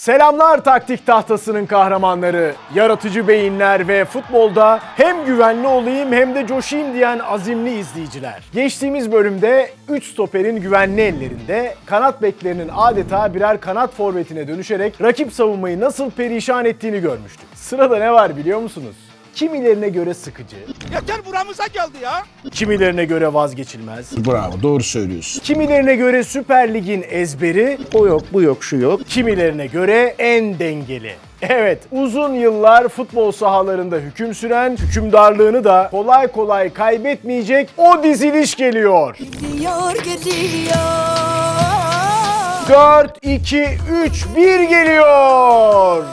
Selamlar taktik tahtasının kahramanları, yaratıcı beyinler ve futbolda hem güvenli olayım hem de coşayım diyen azimli izleyiciler. Geçtiğimiz bölümde 3 stoperin güvenli ellerinde kanat beklerinin adeta birer kanat forvetine dönüşerek rakip savunmayı nasıl perişan ettiğini görmüştük. Sırada ne var biliyor musunuz? Kimilerine göre sıkıcı, Yeter buramıza geldi ya. kimilerine göre vazgeçilmez, Bravo doğru söylüyorsun. Kimilerine göre Süper Lig'in ezberi, o yok bu yok şu yok. Kimilerine göre en dengeli. Evet, uzun yıllar futbol sahalarında hüküm süren, hükümdarlığını da kolay kolay kaybetmeyecek o diziliş geliyor. Gidiyor gidiyor 4, 2, 3, 1 geliyor.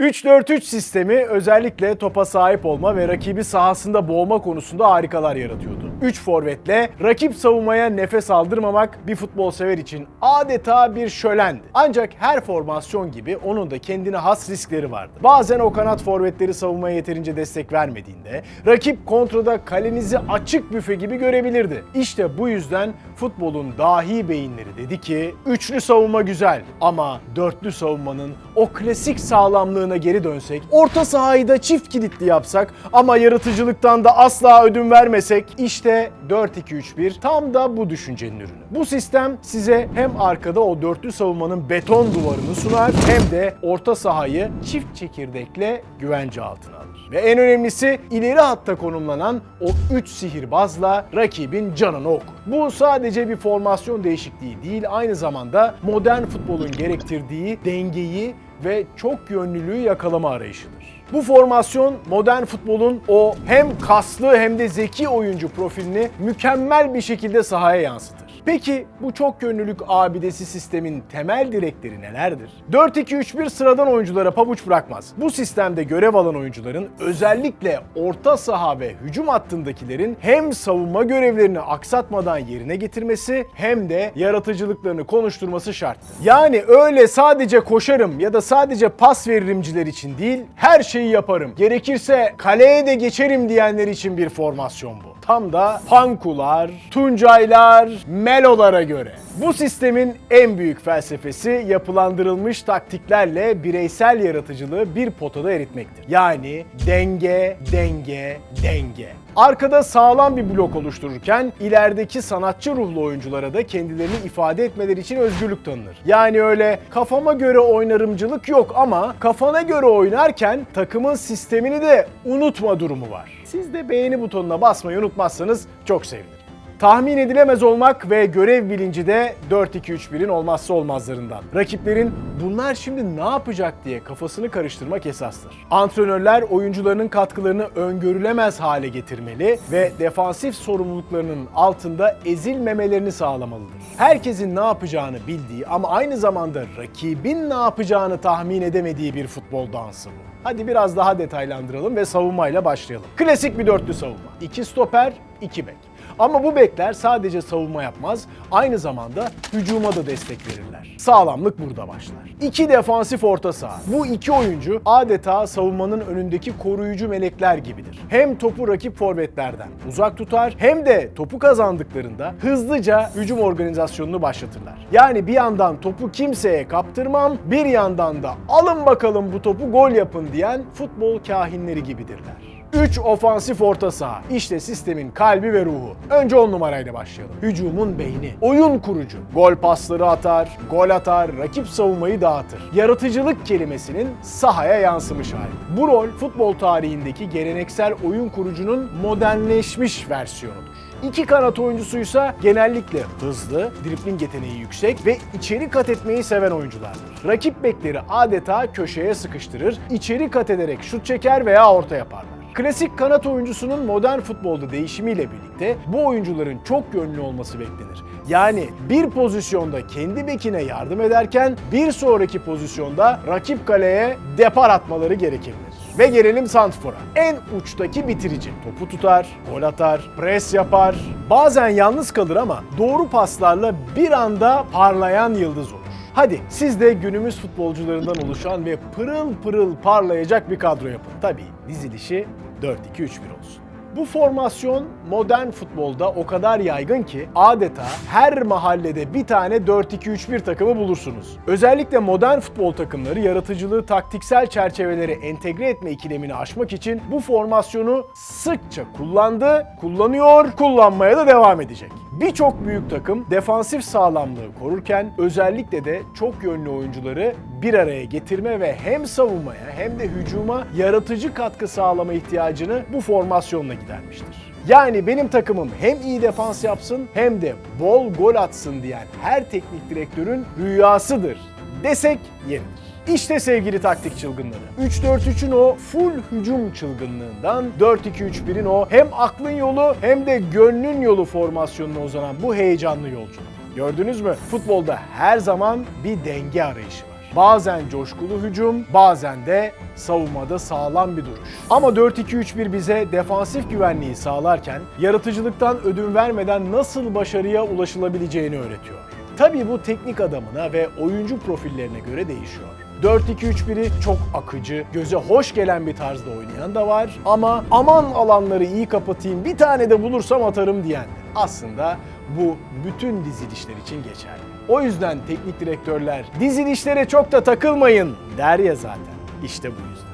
...3-4-3 sistemi özellikle topa sahip olma ve rakibi sahasında boğma konusunda harikalar yaratıyordu. 3 forvetle rakip savunmaya nefes aldırmamak bir futbol sever için adeta bir şölendi. Ancak her formasyon gibi onun da kendine has riskleri vardı. Bazen o kanat forvetleri savunmaya yeterince destek vermediğinde rakip kontrada kalenizi açık büfe gibi görebilirdi. İşte bu yüzden futbolun dahi beyinleri dedi ki üçlü savunma güzel ama dörtlü savunmanın o klasik sağlamlığına geri dönsek, orta sahayı da çift kilitli yapsak ama yaratıcılıktan da asla ödün vermesek işte 4-2-3-1 tam da bu düşüncenin ürünü. Bu sistem size hem arkada o dörtlü savunmanın beton duvarını sunar hem de orta sahayı çift çekirdekle güvence altına alır. Ve en önemlisi ileri hatta konumlanan o 3 sihirbazla rakibin canını okur. Bu sadece bir formasyon değişikliği değil, aynı zamanda modern futbolun gerektirdiği dengeyi ve çok yönlülüğü yakalama arayışıdır. Bu formasyon modern futbolun o hem kaslı hem de zeki oyuncu profilini mükemmel bir şekilde sahaya yansıtır. Peki bu çok yönlülük abidesi sistemin temel direkleri nelerdir? 4-2-3-1 sıradan oyunculara pabuç bırakmaz. Bu sistemde görev alan oyuncuların özellikle orta saha ve hücum hattındakilerin hem savunma görevlerini aksatmadan yerine getirmesi hem de yaratıcılıklarını konuşturması şarttır. Yani öyle sadece koşarım ya da sadece pas veririmciler için değil, her şeyi yaparım. Gerekirse kaleye de geçerim diyenler için bir formasyon bu. Tam da Pankular, Tuncaylar, Melolara göre. Bu sistemin en büyük felsefesi yapılandırılmış taktiklerle bireysel yaratıcılığı bir potada eritmektir. Yani denge, denge, denge. Arkada sağlam bir blok oluştururken ilerideki sanatçı ruhlu oyunculara da kendilerini ifade etmeleri için özgürlük tanınır. Yani öyle kafama göre oynarımcılık yok ama kafana göre oynarken takımın sistemini de unutma durumu var. Siz de beğeni butonuna basmayı unutmazsanız çok sevinirim. Tahmin edilemez olmak ve görev bilinci de 4-2-3-1'in olmazsa olmazlarından. Rakiplerin bunlar şimdi ne yapacak diye kafasını karıştırmak esastır. Antrenörler oyuncularının katkılarını öngörülemez hale getirmeli ve defansif sorumluluklarının altında ezilmemelerini sağlamalıdır. Herkesin ne yapacağını bildiği ama aynı zamanda rakibin ne yapacağını tahmin edemediği bir futbol dansı bu. Hadi biraz daha detaylandıralım ve savunmayla başlayalım. Klasik bir dörtlü savunma. İki stoper, iki bek. Ama bu bekler sadece savunma yapmaz, aynı zamanda hücuma da destek verirler. Sağlamlık burada başlar. İki defansif orta saha. Bu iki oyuncu adeta savunmanın önündeki koruyucu melekler gibidir. Hem topu rakip forvetlerden uzak tutar hem de topu kazandıklarında hızlıca hücum organizasyonunu başlatırlar. Yani bir yandan topu kimseye kaptırmam, bir yandan da alın bakalım bu topu gol yapın diyen futbol kahinleri gibidirler. 3 ofansif orta saha. İşte sistemin kalbi ve ruhu. Önce 10 numarayla başlayalım. Hücumun beyni. Oyun kurucu. Gol pasları atar, gol atar, rakip savunmayı dağıtır. Yaratıcılık kelimesinin sahaya yansımış hali. Bu rol futbol tarihindeki geleneksel oyun kurucunun modernleşmiş versiyonudur. İki kanat oyuncusuysa genellikle hızlı, dribling yeteneği yüksek ve içeri kat etmeyi seven oyunculardır. Rakip bekleri adeta köşeye sıkıştırır, içeri kat ederek şut çeker veya orta yaparlar. Klasik kanat oyuncusunun modern futbolda değişimiyle birlikte bu oyuncuların çok yönlü olması beklenir. Yani bir pozisyonda kendi bekine yardım ederken bir sonraki pozisyonda rakip kaleye depar atmaları gerekebilir. Ve gelelim Santfor'a. En uçtaki bitirici. Topu tutar, gol atar, pres yapar. Bazen yalnız kalır ama doğru paslarla bir anda parlayan yıldız olur. Hadi siz de günümüz futbolcularından oluşan ve pırıl pırıl parlayacak bir kadro yapın. Tabii dizilişi 4-2-3-1 olsun. Bu formasyon modern futbolda o kadar yaygın ki adeta her mahallede bir tane 4-2-3-1 takımı bulursunuz. Özellikle modern futbol takımları yaratıcılığı taktiksel çerçevelere entegre etme ikilemini aşmak için bu formasyonu sıkça kullandı, kullanıyor, kullanmaya da devam edecek. Birçok büyük takım defansif sağlamlığı korurken özellikle de çok yönlü oyuncuları bir araya getirme ve hem savunmaya hem de hücuma yaratıcı katkı sağlama ihtiyacını bu formasyonla gidermiştir. Yani benim takımım hem iyi defans yapsın hem de bol gol atsın diyen her teknik direktörün rüyasıdır desek yeridir. İşte sevgili taktik çılgınları. 3-4-3'ün o full hücum çılgınlığından 4-2-3-1'in o hem aklın yolu hem de gönlün yolu formasyonuna uzanan bu heyecanlı yolculuk. Gördünüz mü? Futbolda her zaman bir denge arayışı var. Bazen coşkulu hücum, bazen de savunmada sağlam bir duruş. Ama 4-2-3-1 bize defansif güvenliği sağlarken yaratıcılıktan ödün vermeden nasıl başarıya ulaşılabileceğini öğretiyor. Tabii bu teknik adamına ve oyuncu profillerine göre değişiyor. 4-2-3-1'i çok akıcı, göze hoş gelen bir tarzda oynayan da var ama aman alanları iyi kapatayım bir tane de bulursam atarım diyen. Aslında bu bütün dizilişler için geçerli. O yüzden teknik direktörler dizilişlere çok da takılmayın der ya zaten. İşte bu yüzden.